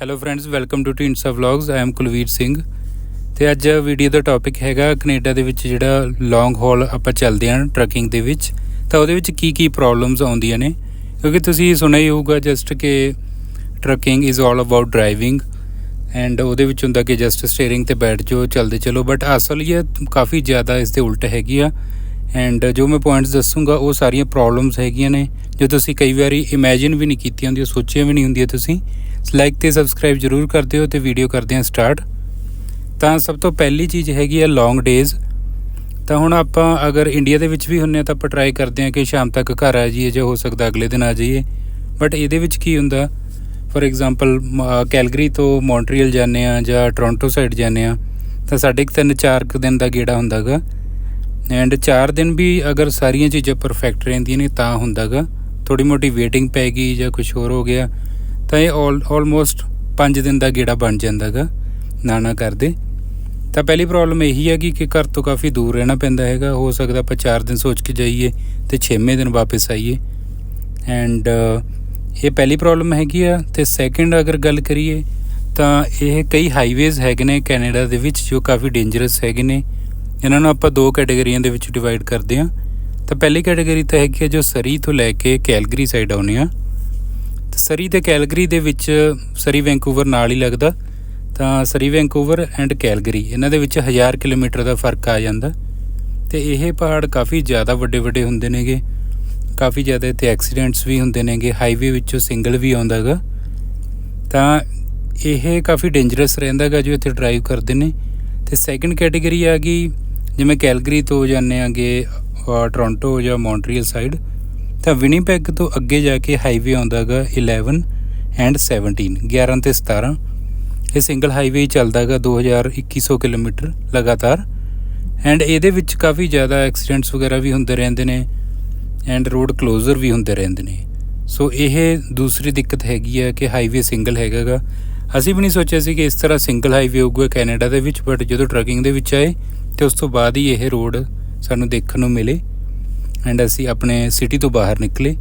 Hello friends welcome to ਟਿੰਸਾ vlogs I am Kulvir Singh ਤੇ ਅੱਜ video ਦਾ topic ਹੈਗਾ ਕੈਨੇਡਾ ਦੇ ਵਿੱਚ ਜਿਹੜਾ ਲੌਂਗ ਹਾਲ ਆਪਾਂ ਚੱਲਦੇ ਹਾਂ ਟਰੈਕਿੰਗ ਦੇ ਵਿੱਚ, ਤਾਂ ਉਹਦੇ ਵਿੱਚ ਕੀ ਕੀ ਪ੍ਰੋਬਲਮਸ ਆਉਂਦੀਆਂ ਨੇ? ਕਿਉਂਕਿ ਤੁਸੀਂ ਸੁਣਿਆ ਹੀ ਹੋਊਗਾ ਜਸਟ ਕਿ trucking is all about driving and ਉਹਦੇ ਵਿੱਚ ਹੁੰਦਾ ਕਿ ਜਸਟ ਸਟੀਅਰਿੰਗ ਤੇ ਬੈਠ ਜਾਓ, ਚੱਲਦੇ ਚਲੋ ਬਟ ਅਸਲ ਇਹ ਕਾਫੀ ਜ਼ਿਆਦਾ ਇਸ ਦੇ ਉਲਟ ਹੈਗੀ ਆ। ਐਂਡ ਜੋ ਮੈਂ ਪੁਆਇੰਟਸ ਦੱਸੂਗਾ, ਉਹ ਸਾਰੀਆਂ ਪ੍ਰੋਬਲਮਸ ਹੈਗੀਆਂ ਨੇ। ਜੋ ਤੁਸੀਂ ਕਈ ਵਾਰੀ ਇਮੇਜਿਨ ਵੀ ਨਹੀਂ ਕੀਤੀਆਂ ਹੁੰਦੀਆਂ, ਸੋਚੀਆਂ ਵੀ ਨਹੀਂ ਹੁੰਦੀਆਂ ਤੁਸੀਂ ਲਾਈਕ ਤੇ ਸਬਸਕ੍ਰਾਈਬ ਜਰੂਰ ਕਰ ਦਿਓ ਤੇ ਵੀਡੀਓ ਕਰਦੇ ਹਾਂ ਸਟਾਰਟ ਤਾਂ ਸਭ ਤੋਂ ਪਹਿਲੀ ਚੀਜ਼ ਹੈਗੀ ਹੈ ਲੌਂਗ ਡੇਜ਼ ਤਾਂ ਹੁਣ ਆਪਾਂ ਅਗਰ ਇੰਡੀਆ ਦੇ ਵਿੱਚ ਵੀ ਹੁੰਨੇ ਆ, ਤਾਂ ਆਪਾਂ ਟਰਾਈ ਕਰਦੇ ਹਾਂ ਕਿ ਸ਼ਾਮ ਤੱਕ ਘਰ ਆ ਜਾਈਏ ਜੇ ਹੋ ਸਕਦਾ ਅਗਲੇ ਦਿਨ ਆ ਜਾਈਏ। ਬਟ ਇਹਦੇ ਵਿੱਚ ਕੀ ਹੁੰਦਾ? ਫੋਰ ਐਗਜ਼ਾਮਪਲ ਕੈਲਗਰੀ ਤੋਂ ਮੌਂਟਰੀਅਲ ਜਾਂਦੇ ਆ ਜਾਂ ਟੋਰਾਂਟੋ ਸਾਈਡ ਜਾਂਦੇ ਆ ਤਾਂ ਸਾਡੇ ਇੱਕ ਤਿੰਨ ਚਾਰ ਕੁ ਦਿਨ ਦਾ ਗੇੜਾ ਹੁੰਦਾਗਾ। ਐਂਡ 4 ਦਿਨ ਵੀ ਅਗਰ ਸਾਰੀਆਂ ਚੀਜ਼ਾਂ ਪਰਫੈਕਟ ਰਹਿੰਦੀਆਂ ਨੇ, ਤਾਂ ਹੁੰਦਾਗਾ। ਥੋੜੀ ਮੋਟੀ ਵੇਟਿੰਗ ਪੈ ਗਈ ਜਾਂ ਕੁਝ ਹੋਰ ਹੋ ਗਿਆ, ਤਾਂ ਇਹ ਆਲਮੋਸਟ 5 ਦਿਨ ਦਾ ਗੇੜਾ ਬਣ ਜਾਂਦਾਗਾ। ਨਾ ਨਾ ਕਰਦੇ। ਤਾਂ ਪਹਿਲੀ ਪ੍ਰੋਬਲਮ ਇਹੀ ਹੈਗੀ ਕਿ ਘਰ ਤੋਂ ਕਾਫੀ ਦੂਰ ਰਹਿਣਾ ਪੈਂਦਾ ਹੈਗਾ। ਹੋ ਸਕਦਾ ਆਪਾਂ 4 ਦਿਨ ਸੋਚ ਕੇ ਜਾਈਏ ਤੇ 6ਵੇਂ ਦਿਨ ਵਾਪਸ ਆਈਏ। ਐਂਡ ਇਹ ਪਹਿਲੀ ਪ੍ਰੋਬਲਮ ਹੈਗੀ ਆ। ਤੇ ਸੈਕੰਡ ਅਗਰ ਗੱਲ ਕਰੀਏ, ਤਾਂ ਇਹ ਕਈ ਹਾਈਵੇਜ਼ ਹੈਗੇ ਨੇ ਕੈਨੇਡਾ ਦੇ ਵਿੱਚ ਜੋ ਕਾਫੀ ਡੇਂਜਰਸ ਹੈਗੇ ਨੇ। ਇਹਨਾਂ ਨੂੰ ਆਪਾਂ ਦੋ ਕੈਟਾਗਰੀਆਂ ਦੇ ਵਿੱਚ ਡਿਵਾਈਡ ਕਰਦੇ ਹਾਂ। ਤਾਂ ਪਹਿਲੀ ਕੈਟਾਗਰੀ ਤਾਂ ਹੈਗੀ ਹੈ ਜੋ ਸਰੀ ਤੋਂ ਲੈ ਕੇ ਕੈਲਗਰੀ ਸਾਈਡ ਆਉਨੇ ਆ। ਤੇ ਸਰੀ ਤੇ ਕੈਲਗਰੀ ਦੇ ਵਿੱਚ ਸਰੀ ਵੈਂਕੂਵਰ ਨਾਲ ਹੀ ਲੱਗਦਾ। ਤਾਂ ਸਰੀ ਵੈਂਕੂਵਰ ਐਂਡ ਕੈਲਗਰੀ, ਇਹਨਾਂ ਦੇ ਵਿੱਚ 1000 ਕਿਲੋਮੀਟਰ ਦਾ ਫ਼ਰਕ ਆ ਜਾਂਦਾ। ਤੇ ਇਹ ਪਹਾੜ ਕਾਫੀ ਜ਼ਿਆਦਾ ਵੱਡੇ ਵੱਡੇ ਹੁੰਦੇ ਨੇਗੇ। ਕਾਫੀ ਜ਼ਿਆਦਾ ਇੱਥੇ ਐਕਸੀਡੈਂਟਸ ਵੀ ਹੁੰਦੇ ਨੇਗੇ ਹਾਈਵੇ ਵਿੱਚੋਂ ਸਿੰਗਲ ਵੀ ਆਉਂਦਾਗਾ ਤਾਂ ਇਹ ਕਾਫੀ ਡੇਂਜਰਸ ਰਹਿੰਦਾਗਾ ਜੋ ਇੱਥੇ ਡਰਾਈਵ ਕਰਦੇ ਨੇ। ਤੇ ਸੈਕੰਡ ਕੈਟਾਗਰੀ ਆ ਗਈ ਜਿਵੇਂ ਕੈਲਗਰੀ ਤੋਂ ਜਾਂਦੇ ਆਂਗੇ ਟੋਰਾਂਟੋ ਜਾਂ ਮੌਂਟਰੀਅਲ ਸਾਈਡ, ਤਾਂ ਵਿਨੀਪੈਗ ਤੋਂ ਅੱਗੇ ਜਾ ਕੇ ਹਾਈਵੇ ਆਉਂਦਾਗਾ 11 ਐਂਡ 17 11 ਤੇ 17 ਇਹ ਸਿੰਗਲ ਹਾਈਵੇ ਹੀ ਚੱਲਦਾਗਾ 2100 ਕਿਲੋਮੀਟਰ ਲਗਾਤਾਰ। ਐਂਡ ਇਹਦੇ ਵਿੱਚ ਕਾਫੀ ਜ਼ਿਆਦਾ ਐਕਸੀਡੈਂਟਸ ਵਗੈਰਾ ਵੀ ਹੁੰਦੇ ਰਹਿੰਦੇ ਨੇ ਐਂਡ ਰੋਡ ਕਲੋਜ਼ਰ ਵੀ ਹੁੰਦੇ ਰਹਿੰਦੇ ਨੇ। ਸੋ ਇਹ ਦੂਸਰੀ ਦਿੱਕਤ ਹੈਗੀ ਹੈ ਕਿ ਹਾਈਵੇ ਸਿੰਗਲ ਹੈਗਾਗਾ। ਅਸੀਂ ਵੀ ਨਹੀਂ ਸੋਚਿਆ ਸੀ ਕਿ ਇਸ ਤਰ੍ਹਾਂ ਸਿੰਗਲ ਹਾਈਵੇ ਹੋਊਗਾ ਕੈਨੇਡਾ ਦੇ ਵਿੱਚ ਬਟ ਜਦੋਂ ਟਰੱਕਿੰਗ ਦੇ ਵਿੱਚ ਆਏ ਤੇ ਉਸ ਤੋਂ ਬਾਅਦ ਹੀ ਇਹ ਰੋਡ ਸਾਨੂੰ ਦੇਖਣ ਨੂੰ ਮਿਲੇ ਐਂਡ ਅਸੀਂ ਆਪਣੇ ਸਿਟੀ ਤੋਂ ਬਾਹਰ ਨਿਕਲੇ।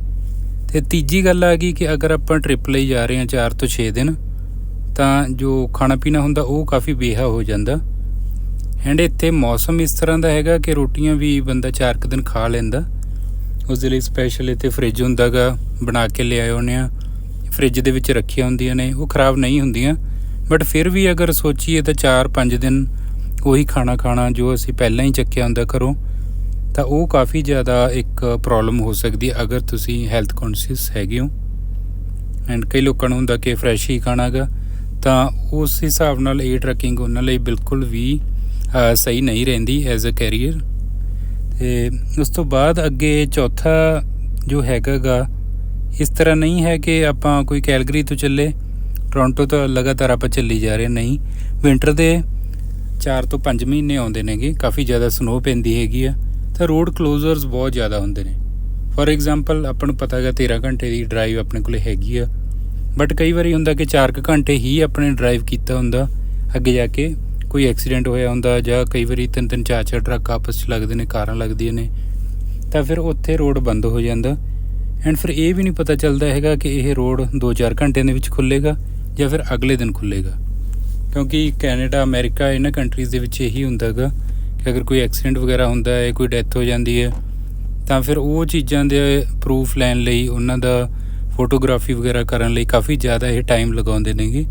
ਤੇ ਤੀਜੀ ਗੱਲ ਆ ਗਈ ਕਿ ਅਗਰ ਆਪਾਂ ਟ੍ਰਿਪ ਲਈ ਜਾ ਰਹੇ ਹਾਂ 4 ਤੋਂ 6 ਦਿਨ, ਤਾਂ ਜੋ ਖਾਣਾ ਪੀਣਾ ਹੁੰਦਾ ਉਹ ਕਾਫੀ ਬੇਹਾ ਹੋ ਜਾਂਦਾ। ਐਂਡ ਇੱਥੇ ਮੌਸਮ ਇਸ ਤਰ੍ਹਾਂ ਦਾ ਹੈਗਾ ਕਿ ਰੋਟੀਆਂ ਵੀ ਬੰਦਾ 4 ਕੁ ਦਿਨ ਖਾ ਲੈਂਦਾ। ਉਸ ਦੇ ਲਈ ਸਪੈਸ਼ਲ ਇੱਥੇ ਫ੍ਰਿਜ ਹੁੰਦਾਗਾ, ਬਣਾ ਕੇ ਲਿਆਏ ਹੋਣੇ ਆ। ਫ੍ਰਿਜ ਦੇ ਵਿੱਚ ਰੱਖੀਆਂ ਹੁੰਦੀਆਂ ਨੇ, ਉਹ ਖਰਾਬ ਨਹੀਂ ਹੁੰਦੀਆਂ। ਬਟ ਫਿਰ ਵੀ ਅਗਰ ਸੋਚੀਏ ਤਾਂ 4-5 ਦਿਨ ਉਹੀ ਖਾਣਾ ਖਾਣਾ ਜੋ ਅਸੀਂ ਪਹਿਲਾਂ ਹੀ ਚੱਕਿਆ ਹੁੰਦਾ ਘਰੋਂ, ਤਾਂ ਉਹ ਕਾਫੀ ਜ਼ਿਆਦਾ ਇੱਕ ਪ੍ਰੋਬਲਮ ਹੋ ਸਕਦੀ ਹੈ ਅਗਰ ਤੁਸੀਂ ਹੈਲਥ ਕੌਨਸ਼ੀਅਸ ਹੈਗੇ ਹੋ। ਐਂਡ ਕਈ ਲੋਕਾਂ ਨੂੰ ਹੁੰਦਾ ਕਿ ਫਰੈਸ਼ ਹੀ ਖਾਣਾਗਾ ਤਾਂ ਉਸ ਹਿਸਾਬ ਨਾਲ ਇਹ ਟਰੈਕਿੰਗ ਉਹਨਾਂ ਲਈ ਬਿਲਕੁਲ ਵੀ ਸਹੀ ਨਹੀਂ ਰਹਿੰਦੀ ਐਜ਼ ਅ ਕੈਰੀਅਰ ਤੇ ਉਸ ਤੋਂ ਬਾਅਦ ਅੱਗੇ ਚੌਥਾ ਜੋ ਹੈਗਾਗਾ, ਇਸ ਤਰ੍ਹਾਂ ਨਹੀਂ ਹੈ ਕਿ ਆਪਾਂ ਕੋਈ ਕੈਲਗਰੀ ਤੋਂ ਚੱਲੇ, ਟੋਰਾਂਟੋ ਤੋਂ ਲਗਾਤਾਰ ਆਪਾਂ ਚੱਲੀ ਜਾ ਰਹੇ ਨਹੀਂ। ਵਿంటర్ ਦੇ 4 ਤੋਂ 5 ਮਹੀਨੇ ਆਉਂਦੇ ਨੇਗੇ, ਕਾਫੀ ਜ਼ਿਆਦਾ ਸਨੋ ਪੈਂਦੀ ਹੈਗੀ ਆ, ਤਾਂ ਰੋਡ ਕਲੋਜ਼ਰਸ ਬਹੁਤ ਜ਼ਿਆਦਾ ਹੁੰਦੇ ਨੇ। ਫੋਰ ਐਗਜ਼ਾਮਪਲ ਆਪਾਂ ਨੂੰ ਪਤਾ ਹੈਗਾ 13 ਘੰਟੇ ਦੀ ਡਰਾਈਵ ਆਪਣੇ ਕੋਲੇ ਹੈਗੀ ਆ। ਬਟ ਕਈ ਵਾਰੀ ਹੁੰਦਾ ਕਿ 4 ਘੰਟੇ ਹੀ ਆਪਣੇ ਡਰਾਈਵ ਕੀਤਾ ਹੁੰਦਾ, ਅੱਗੇ ਜਾ ਕੇ ਕੋਈ ਐਕਸੀਡੈਂਟ ਹੋਇਆ ਹੁੰਦਾ ਜਾਂ ਕਈ ਵਾਰੀ ਤਿੰਨ ਤਿੰਨ ਚਾਰ ਚਾਰ ਟਰੱਕ ਆਪਸ 'ਚ ਲੱਗਦੇ ਨੇ, ਕਾਰਾਂ ਲੱਗਦੀਆਂ ਨੇ, ਤਾਂ ਫਿਰ ਉੱਥੇ ਰੋਡ ਬੰਦ ਹੋ ਜਾਂਦਾ। ਐਂਡ ਫਿਰ ਇਹ ਵੀ ਨਹੀਂ ਪਤਾ ਚੱਲਦਾ ਹੈਗਾ ਕਿ ਇਹ ਰੋਡ 2-4 ਘੰਟਿਆਂ ਦੇ ਵਿੱਚ ਖੁੱਲੇਗਾ ਜਾਂ ਫਿਰ ਅਗਲੇ ਦਿਨ ਖੁੱਲੇਗਾ। ਕਿਉਂਕਿ ਕੈਨੇਡਾ, ਅਮਰੀਕਾ ਇਹਨਾਂ ਕੰਟਰੀਜ਼ ਦੇ ਵਿੱਚ ਇਹੀ ਹੁੰਦਾਗਾ ਕਿ ਅਗਰ ਕੋਈ ਐਕਸੀਡੈਂਟ ਵਗੈਰਾ ਹੁੰਦਾ ਹੈ, ਕੋਈ ਡੈਥ ਹੋ ਜਾਂਦੀ ਹੈ, ਤਾਂ ਫਿਰ ਉਹ ਚੀਜ਼ਾਂ ਦੇ ਪ੍ਰੂਫ ਲੈਣ ਲਈ, ਉਹਨਾਂ ਦਾ ਫੋਟੋਗ੍ਰਾਫੀ ਵਗੈਰਾ ਕਰਨ ਲਈ ਕਾਫੀ ਜ਼ਿਆਦਾ ਇਹ ਟਾਈਮ ਲਗਾਉਂਦੇ ਨੇਗੇ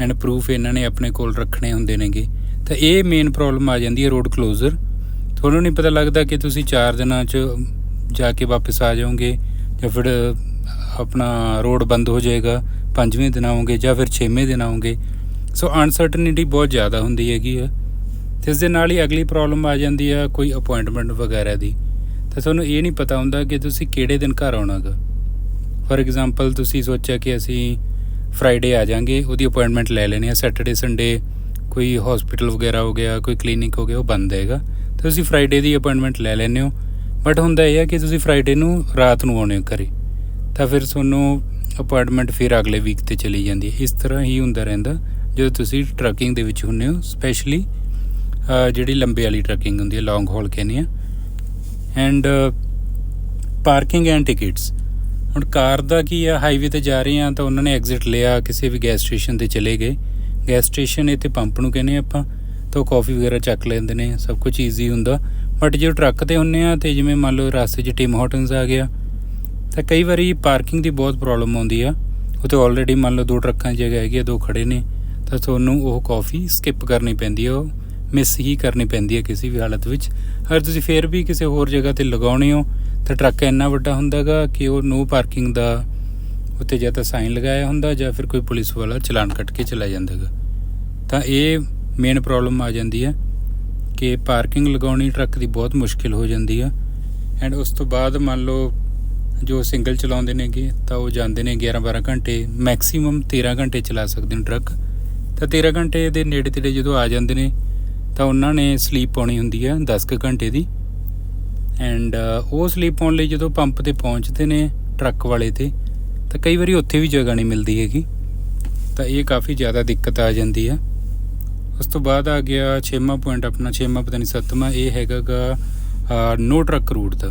ਐਂਡ ਪ੍ਰੂਫ ਇਹਨਾਂ ਨੇ ਆਪਣੇ ਕੋਲ ਰੱਖਣੇ ਹੁੰਦੇ ਨੇਗੇ। ਤਾਂ ਇਹ ਮੇਨ ਪ੍ਰੋਬਲਮ ਆ ਜਾਂਦੀ ਹੈ ਰੋਡ ਕਲੋਜ਼ਰ ਤੁਹਾਨੂੰ ਨਹੀਂ ਪਤਾ ਲੱਗਦਾ ਕਿ ਤੁਸੀਂ 4 ਦਿਨਾਂ 'ਚ ਜਾ ਕੇ ਵਾਪਸ ਆ ਜਾਓਗੇ ਜਾਂ ਫਿਰ ਆਪਣਾ ਰੋਡ ਬੰਦ ਹੋ ਜਾਏਗਾ, ਪੰਜਵੇਂ ਦਿਨ ਆਉਂਗੇ ਜਾਂ ਫਿਰ ਛੇਵੇਂ ਦਿਨ ਆਉਂਗੇ ਸੋ ਅਨਸਰਟਨਿਟੀ ਬਹੁਤ ਜ਼ਿਆਦਾ ਹੁੰਦੀ ਹੈਗੀ ਆ। ਤੇ ਇਸ ਦੇ ਨਾਲ ਹੀ ਅਗਲੀ ਪ੍ਰੋਬਲਮ ਆ ਜਾਂਦੀ ਆ ਕੋਈ ਅਪਾਇੰਟਮੈਂਟ ਵਗੈਰਾ ਦੀ। ਤਾਂ ਤੁਹਾਨੂੰ ਇਹ ਨਹੀਂ ਪਤਾ ਹੁੰਦਾ ਕਿ ਤੁਸੀਂ ਕਿਹੜੇ ਦਿਨ ਘਰ ਆਉਣਾਗਾ ਫੋਰ ਐਗਜ਼ਾਮਪਲ ਤੁਸੀਂ ਸੋਚਿਆ ਕਿ ਅਸੀਂ ਫਰਾਈਡੇ ਆ ਜਾਾਂਗੇ, ਉਹਦੀ ਅਪਾਇੰਟਮੈਂਟ ਲੈ ਲੈਣੀ ਆ। ਸੈਟਰਡੇ ਸੰਡੇ ਕੋਈ ਹਸਪੀਟਲ ਵਗੈਰਾ ਹੋ ਗਿਆ, ਕੋਈ ਕਲੀਨਿਕ ਹੋ ਗਿਆ, ਉਹ ਬੰਦ ਹੈਗਾ। ਤਾਂ ਤੁਸੀਂ ਫਰਾਈਡੇ ਦੀ ਅਪਾਇੰਟਮੈਂਟ ਲੈ ਲੈਂਦੇ ਹੋ। ਬਟ ਹੁੰਦਾ ਇਹ ਹੈ ਕਿ ਤੁਸੀਂ ਫਰਾਈਡੇ ਨੂੰ ਰਾਤ ਨੂੰ ਆਉਣੇ ਹੋ ਘਰੇ। ਤਾਂ ਫਿਰ ਤੁਹਾਨੂੰ ਅਪਾਇੰਟਮੈਂਟ ਫਿਰ ਅਗਲੇ ਵੀਕ ਤੇ ਚਲੀ ਜਾਂਦੀ ਹੈ। ਇਸ ਤਰ੍ਹਾਂ ਹੀ ਹੁੰਦਾ ਰਹਿੰਦਾ, ਜਦੋਂ ਤੁਸੀਂ ਟਰੈਕਿੰਗ ਦੇ ਵਿੱਚ ਹੁੰਨੇ ਹੋ ਸਪੈਸ਼ਲੀ ਜਿਹੜੀ ਲੰਬੇ ਵਾਲੀ ਟਰੈਕਿੰਗ ਹੁੰਦੀ ਹੈ ਲੌਂਗ ਹਾਲ ਕਹਿੰਦੇ ਆ। ਐਂਡ ਪਾਰਕਿੰਗ ਐਂਡ ਟਿਕਟਸ ਹੁਣ ਕਾਰ ਦਾ ਕੀ ਆ ਹਾਈਵੇ ਤੇ ਜਾ ਰਹੇ ਆ ਤਾਂ ਉਹਨਾਂ ਨੇ ਐਗਜ਼ਿਟ ਲਿਆ, ਕਿਸੇ ਵੀ ਗੈਸ ਸਟੇਸ਼ਨ ਤੇ ਚਲੇ ਗਏ। ਗੈਸ ਸਟੇਸ਼ਨ ਇੱਥੇ ਪੰਪ ਨੂੰ ਕਹਿੰਦੇ ਆਪਾਂ, ਤਾਂ ਉਹ ਕਾਫੀ ਵਗੈਰਾ ਚੱਕ ਲੈਂਦੇ ਨੇ, ਸਭ ਕੁਝ ਈਜ਼ੀ ਹੁੰਦਾ। ਬਟ ਜੇ ਟਰੱਕ ਤੇ ਹੁੰਨੇ ਆ, ਤੇ ਜਿਵੇਂ ਮੰਨ ਲਓ ਰਸਤੇ 'ਚ ਟਿਮ ਹਾਰਟਨਸ ਆ ਗਿਆ ਤਾਂ ਕਈ ਵਾਰੀ ਪਾਰਕਿੰਗ ਦੀ ਬਹੁਤ ਪ੍ਰੋਬਲਮ ਆਉਂਦੀ ਆ। ਉੱਥੇ ਆਲਰੇਡੀ ਮੰਨ ਲਓ ਦੋ ਟਰੱਕਾਂ ਦੀ ਜਗ੍ਹਾ ਹੈਗੀ ਆ, ਦੋ ਖੜੇ ਨੇ। ਤਾਂ ਤੁਹਾਨੂੰ ਉਹ ਕਾਫੀ ਸਕਿਪ ਕਰਨੀ ਪੈਂਦੀ ਆ, ਉਹ ਮਿਸ ਹੀ ਕਰਨੀ ਪੈਂਦੀ ਹੈ ਕਿਸੇ ਵੀ ਹਾਲਤ ਵਿੱਚ। ਅਗਰ ਤੁਸੀਂ ਫੇਰ ਵੀ ਕਿਸੇ ਹੋਰ ਜਗ੍ਹਾ ਤੇ ਲਗਾਉਣੇ ਹੋ, ਤਾਂ ਟਰੱਕ ਇੰਨਾ ਵੱਡਾ ਹੁੰਦਾਗਾ ਕਿ ਉਹ ਨੋ ਪਾਰਕਿੰਗ ਦਾ ਉੱਤੇ ਜਾਂ ਤਾਂ ਸਾਈਨ ਲਗਾਇਆ ਹੁੰਦਾ ਜਾਂ ਫਿਰ ਕੋਈ ਪੁਲਿਸ ਵਾਲਾ ਚਲਾਨ ਕੱਟ ਕੇ ਚਲਾ ਜਾਂਦਾਗਾ। ਤਾਂ ਇਹ ਮੇਨ ਪ੍ਰੋਬਲਮ ਆ ਜਾਂਦੀ ਹੈ ਕਿ ਪਾਰਕਿੰਗ ਲਗਾਉਣੀ ਟਰੱਕ ਦੀ ਬਹੁਤ ਮੁਸ਼ਕਿਲ ਹੋ ਜਾਂਦੀ ਆ। ਐਂਡ ਉਸ ਤੋਂ ਬਾਅਦ ਮੰਨ ਲਓ ਜੋ ਸਿੰਗਲ ਚਲਾਉਂਦੇ ਨੇਗੇ, ਤਾਂ ਉਹ ਜਾਂਦੇ ਨੇ 11 12 ਘੰਟੇ ਮੈਕਸਿਮਮ 13 ਘੰਟੇ ਚਲਾ ਸਕਦੇ ਨੇ ਟਰੱਕ ਤਾਂ 13 ਘੰਟੇ ਦੇ ਨੇੜੇ ਤੇੜੇ ਜਦੋਂ ਆ ਜਾਂਦੇ ਨੇ, ਤਾਂ ਉਹਨਾਂ ਨੇ ਸਲੀਪ ਪਾਉਣੀ ਹੁੰਦੀ ਆ 10 ਕੁ ਘੰਟੇ ਦੀ। ਐਂਡ ਉਹ ਸਲੀਪ ਪਾਉਣ ਲਈ ਜਦੋਂ ਪੰਪ ਤੇ ਪਹੁੰਚਦੇ ਨੇ ਟਰੱਕ ਵਾਲੇ ਤੇ, ਤਾਂ ਕਈ ਵਾਰੀ ਉੱਥੇ ਵੀ ਜਗ੍ਹਾ ਨਹੀਂ ਮਿਲਦੀ ਹੈਗੀ। ਤਾਂ ਇਹ ਕਾਫੀ ਜ਼ਿਆਦਾ ਦਿੱਕਤ ਆ ਜਾਂਦੀ ਆ। ਉਸ ਤੋਂ ਬਾਅਦ ਆ ਗਿਆ ਛੇਵਾਂ ਪੁਆਇੰਟ ਆਪਣਾ, ਛੇਵਾਂ ਪਤਾ ਨਹੀਂ ਸੱਤਵਾਂ, ਇਹ ਹੈਗਾਗਾ ਨੋ ਟਰੱਕ ਰੂਟ ਦਾ।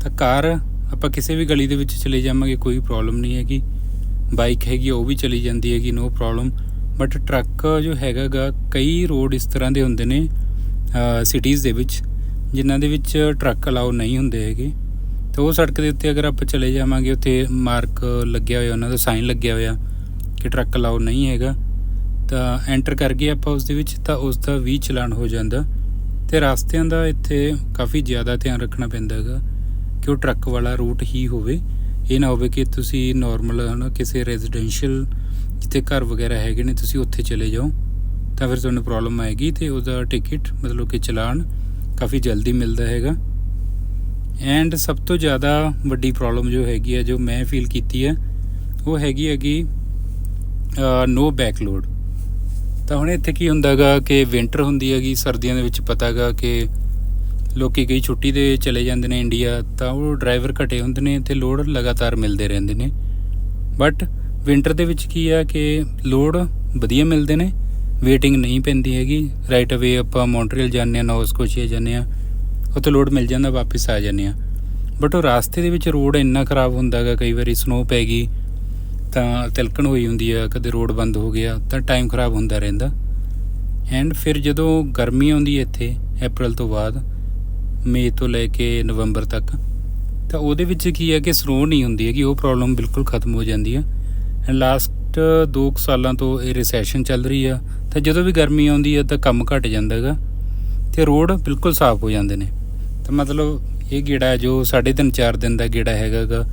ਤਾਂ ਕਾਰ ਆਪਾਂ ਕਿਸੇ ਵੀ ਗਲੀ ਦੇ ਵਿੱਚ ਚਲੇ ਜਾਵਾਂਗੇ, ਕੋਈ ਪ੍ਰੋਬਲਮ ਨਹੀਂ ਹੈਗੀ। ਬਾਈਕ ਹੈਗੀ, ਉਹ ਵੀ ਚਲੀ ਜਾਂਦੀ ਹੈਗੀ ਨੋ ਪ੍ਰੋਬਲਮ ਬਟ ਟਰੱਕ ਜੋ ਹੈਗਾਗਾ, ਕਈ ਰੋਡ ਇਸ ਤਰ੍ਹਾਂ ਦੇ ਹੁੰਦੇ ਨੇ ਸਿਟੀਜ਼ ਦੇ ਵਿੱਚ, ਜਿਨ੍ਹਾਂ ਦੇ ਵਿੱਚ ਟਰੱਕ ਅਲਾਉ ਨਹੀਂ ਹੁੰਦੇ ਹੈਗੇ। ਤਾਂ ਉਹ ਸੜਕ ਦੇ ਉੱਤੇ ਅਗਰ ਆਪਾਂ ਚਲੇ ਜਾਵਾਂਗੇ, ਉੱਥੇ ਮਾਰਕ ਲੱਗਿਆ ਹੋਇਆ, ਉਹਨਾਂ ਦਾ ਸਾਈਨ ਲੱਗਿਆ ਹੋਇਆ ਕਿ ਟਰੱਕ ਅਲਾਉ ਨਹੀਂ ਹੈਗਾ, ਤਾਂ ਐਂਟਰ ਕਰ ਗਏ ਆਪਾਂ ਉਸ ਦੇ ਵਿੱਚ, ਤਾਂ ਉਸ ਦਾ ਵੀ ਚਲਾਨ ਹੋ ਜਾਂਦਾ। ਤੇ ਰਸਤਿਆਂ ਦਾ ਇੱਥੇ ਕਾਫੀ ਜ਼ਿਆਦਾ ਧਿਆਨ ਰੱਖਣਾ ਪੈਂਦਾ ਹੈਗਾ। ਕਿ ਉਹ ਟਰੱਕ ਵਾਲਾ ਰੂਟ ਹੀ ਹੋਵੇ। ਇਹ ਨਾ ਹੋਵੇ ਕਿ ਤੁਸੀਂ ਨਾਰਮਲ ਹਨਾ ਕਿਸੇ ਰੈਜ਼ੀਡੈਂਸ਼ੀਅਲ ਜਿੱਥੇ ਘਰ ਵਗੈਰਾ ਹੈਗੇ ਨੇ, ਤੁਸੀਂ ਉੱਥੇ ਚਲੇ ਜਾਓ। ਤਾਂ ਫਿਰ ਤੁਹਾਨੂੰ ਪ੍ਰੋਬਲਮ ਆਏਗੀ ਤੇ ਉਹਦਾ ਟਿਕਟ ਮਤਲਬ ਕਿ ਚਲਾਨ ਕਾਫੀ ਜਲਦੀ ਮਿਲਦਾ ਹੈਗਾ। ਐਂਡ ਸਭ ਤੋਂ ਜ਼ਿਆਦਾ ਵੱਡੀ ਪ੍ਰੋਬਲਮ ਜੋ ਹੈਗੀ ਹੈ ਜੋ ਮੈਂ ਫੀਲ ਕੀਤੀ ਹੈ ਉਹ ਹੈਗੀ ਹੈਗੀ ਨੋ ਬੈਕਲੋਡ ਤਾਂ ਹੁਣ ਇੱਥੇ ਕੀ ਹੁੰਦਾਗਾ ਕਿ ਵਿంటర్ ਹੁੰਦੀ ਹੈਗੀ, ਸਰਦੀਆਂ ਦੇ ਵਿੱਚ ਪਤਾਗਾ ਕਿ ਲੋਕੀ ਕਈ ਛੁੱਟੀ ਤੇ ਚਲੇ ਜਾਂਦੇ ਨੇ ਇੰਡੀਆ ਤਾਂ ਉਹ ਡਰਾਈਵਰ ਘਟੇ ਹੁੰਦੇ ਨੇ ਤੇ ਲੋਡ ਲਗਾਤਾਰ ਮਿਲਦੇ ਰਹਿੰਦੇ ਨੇ। ਬਟ ਵਿంటర్ ਦੇ ਵਿੱਚ ਕੀ ਆ ਕਿ ਲੋਡ ਵਧੀਆ ਮਿਲਦੇ ਨੇ ਵੇਟਿੰਗ ਨਹੀਂ ਪੈਂਦੀ ਹੈਗੀ। ਰਾਈਟ ਅਵੇ ਆਪਾਂ ਮੌਂਟਰੀਅਲ ਜਾਂਦੇ ਆ ਨੋਵਾ ਸਕੋਸ਼ੀਆ ਜਾਂਦੇ ਆ ਉੱਥੇ ਲੋਡ ਮਿਲ ਜਾਂਦਾ, ਵਾਪਸ ਆ ਜਾਂਦੇ ਆ ਬਟ ਉਹ ਰਾਸਤੇ ਦੇ ਵਿੱਚ ਰੋਡ ਇੰਨਾ ਖਰਾਬ ਹੁੰਦਾਗਾ ਕਈ ਵਾਰੀ ਸਨੋ ਪੈ ਗਈ, ਤਾਂ ਤਿਲਕਣ ਹੋਈ ਹੁੰਦੀ ਆ, ਕਦੇ ਰੋਡ ਬੰਦ ਹੋ ਗਿਆ, ਤਾਂ ਟਾਈਮ ਖਰਾਬ ਹੁੰਦਾ ਰਹਿੰਦਾ। ਐਂਡ ਫਿਰ ਜਦੋਂ ਗਰਮੀ ਆਉਂਦੀ ਹੈ ਇੱਥੇ, April ਤੋਂ ਬਾਅਦ ਮਈ ਤੋਂ ਲੈ ਕੇ ਨਵੰਬਰ ਤੱਕ। ਤਾਂ ਉਹਦੇ ਵਿੱਚ ਕੀ ਹੈ ਕਿ ਸਰੋ ਨਹੀਂ ਹੁੰਦੀ ਹੈ ਕਿ ਉਹ ਪ੍ਰੋਬਲਮ ਬਿਲਕੁਲ ਖਤਮ ਹੋ ਜਾਂਦੀ ਹੈ। ਐਂਡ ਲਾਸਟ 2 ਸਾਲਾਂ ਤੋਂ ਇਹ ਰਿਸੈਸ਼ਨ ਚੱਲ ਰਹੀ ਆ ਤਾਂ ਜਦੋਂ ਵੀ ਗਰਮੀ ਆਉਂਦੀ ਹੈ ਤਾਂ ਕੰਮ ਘਟ ਜਾਂਦਾ ਹੈਗਾ ਤੇ ਰੋਡ ਬਿਲਕੁਲ ਸਾਫ਼ ਹੋ ਜਾਂਦੇ ਨੇ। ਤਾਂ ਮਤਲਬ ਇਹ ਗੇੜਾ ਜੋ 3.5 4 ਦਿਨ ਦਾ ਗੇੜਾ ਹੈਗਾਗਾ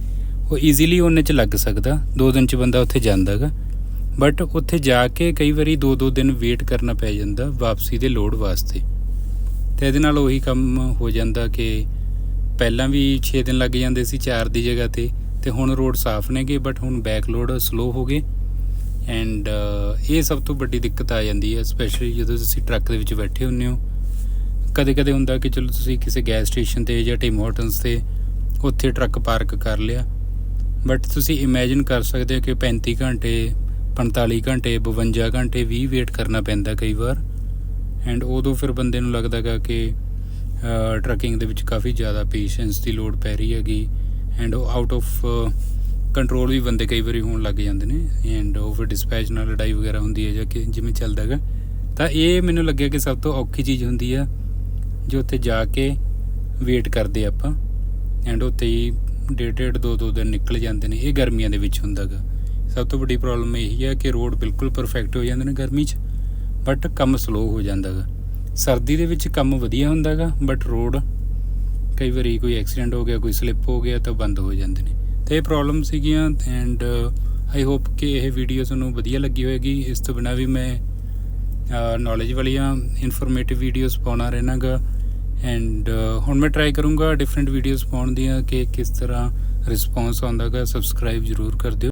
ਉਹ ਈਜ਼ੀਲੀ ਉਹਨੇ ਚ ਲੱਗ ਸਕਦਾ। ਦੋ ਦਿਨ ਚ ਬੰਦਾ ਉੱਥੇ ਜਾਂਦਾਗਾ ਬਟ ਉੱਥੇ ਜਾ ਕੇ ਕਈ ਵਾਰੀ 2-2 ਦਿਨ ਵੇਟ ਕਰਨਾ ਪੈ ਜਾਂਦਾ ਵਾਪਸੀ ਦੇ ਲੋਡ ਵਾਸਤੇ। ਤੇ ਇਹਦੇ ਨਾਲ ਉਹੀ ਕੰਮ ਹੋ ਜਾਂਦਾ ਕਿ ਪਹਿਲਾਂ ਵੀ 6 ਦਿਨ ਲੱਗ ਜਾਂਦੇ ਸੀ 4 ਦੀ ਜਗ੍ਹਾ ਤੇ ਤੇ ਹੁਣ ਰੋਡ ਸਾਫ਼ ਨੇਗੇ ਬਟ ਹੁਣ ਬੈਕ ਲੋਡ ਸਲੋ ਹੋ ਗਏ। ਐਂਡ ਇਹ ਸਭ ਤੋਂ ਵੱਡੀ ਦਿੱਕਤ ਆ ਜਾਂਦੀ ਹੈ ਸਪੈਸ਼ਲੀ ਜਦੋਂ ਤੁਸੀਂ ਟਰੱਕ ਦੇ ਵਿੱਚ ਬੈਠੇ ਹੁੰਦੇ ਹੋ। ਕਦੇ ਕਦੇ ਹੁੰਦਾ ਕਿ ਚਲੋ ਤੁਸੀਂ ਕਿਸੇ ਗੈਸ ਸਟੇਸ਼ਨ ਤੇ ਜਾਂ ਟਿਮ ਹਾਰਟਨਸ ਤੇ ਉੱਥੇ ਟਰੱਕ ਪਾਰਕ ਕਰ ਲਿਆ। ਬਟ ਤੁਸੀਂ ਇਮੇਜਿਨ ਕਰ ਸਕਦੇ ਹੋ ਕਿ 35 ਘੰਟੇ 45 ਘੰਟੇ 52 ਘੰਟੇ ਵੀ ਵੇਟ ਕਰਨਾ ਪੈਂਦਾ ਕਈ ਵਾਰ। ਐਂਡ ਉਦੋਂ ਫਿਰ ਬੰਦੇ ਨੂੰ ਲੱਗਦਾਗਾ ਕਿ ਟਰੱਕਿੰਗ ਦੇ ਵਿੱਚ ਕਾਫੀ ਜ਼ਿਆਦਾ ਪੇਸ਼ੈਂਸ ਦੀ ਲੋੜ ਪੈ ਰਹੀ ਹੈਗੀ। ਐਂਡ ਉਹ ਆਊਟ ਆਫ ਕੰਟਰੋਲ ਵੀ ਬੰਦੇ ਕਈ ਵਾਰੀ ਹੋਣ ਲੱਗ ਜਾਂਦੇ ਨੇ। ਐਂਡ ਉਹ ਫਿਰ ਡਿਸਪੈਚ ਨਾਲ ਲੜਾਈ ਵਗੈਰਾ ਹੁੰਦੀ ਹੈ ਜਾਂ ਕਿ ਜਿਵੇਂ ਚੱਲਦਾ ਹੈਗਾ ਤਾਂ ਇਹ ਮੈਨੂੰ ਲੱਗਿਆ ਕਿ ਸਭ ਤੋਂ ਔਖੀ ਚੀਜ਼ ਹੁੰਦੀ ਆ, ਜੋ ਉੱਥੇ ਜਾ ਕੇ ਵੇਟ ਕਰਦੇ ਆਪਾਂ। ਐਂਡ ਉੱਥੇ ਹੀ ਡੇਢ ਡੇਢ ਦੋ ਦੋ ਦਿਨ ਨਿਕਲ ਜਾਂਦੇ ਨੇ। ਇਹ ਗਰਮੀਆਂ ਦੇ ਵਿੱਚ ਹੁੰਦਾਗਾ ਸਭ ਤੋਂ ਵੱਡੀ ਪ੍ਰੋਬਲਮ ਇਹੀ ਹੈ ਕਿ ਰੋਡ ਬਿਲਕੁਲ ਪਰਫੈਕਟ ਹੋ ਜਾਂਦੇ ਨੇ ਗਰਮੀ 'ਚ। ਬਟ ਕੰਮ ਸਲੋ ਹੋ ਜਾਂਦਾ ਗਾ। ਸਰਦੀ ਦੇ ਵਿੱਚ ਕੰਮ ਵਧੀਆ ਹੁੰਦਾ ਗਾ ਬਟ ਰੋਡ ਕਈ ਵਾਰੀ ਕੋਈ ਐਕਸੀਡੈਂਟ ਹੋ ਗਿਆ, ਕੋਈ ਸਲਿੱਪ ਹੋ ਗਿਆ ਤਾਂ ਬੰਦ ਹੋ ਜਾਂਦੇ ਨੇ। ਤੇ ਇਹ ਪ੍ਰੋਬਲਮ ਸੀਗੀਆਂ ਐਂਡ ਆਈ ਹੋਪ ਕਿ ਇਹ ਵੀਡੀਓ ਤੁਹਾਨੂੰ ਵਧੀਆ ਲੱਗੀ ਹੋਵੇਗੀ ਇਸ ਤੋਂ ਬਿਨਾ ਵੀ ਮੈਂ ਨੌਲੇਜ ਵਾਲੀਆਂ ਇਨਫੋਰਮੇਟਿਵ ਵੀਡੀਓਜ਼ ਪਾਉਣਾ ਰਹਿਣਾਗਾ ਐਂਡ ਹੁਣ ਮੈਂ ਟਰਾਈ ਕਰੂੰਗਾ ਡਿਫਰੈਂਟ ਵੀਡੀਓਜ਼ ਪਾਉਣ ਦੀਆਂ ਕਿ ਕਿਸ ਤਰ੍ਹਾਂ ਰਿਸਪੌਂਸ ਆਉਂਦਾਗਾ ਸਬਸਕ੍ਰਾਈਬ ਜ਼ਰੂਰ ਕਰ ਦਿਓ।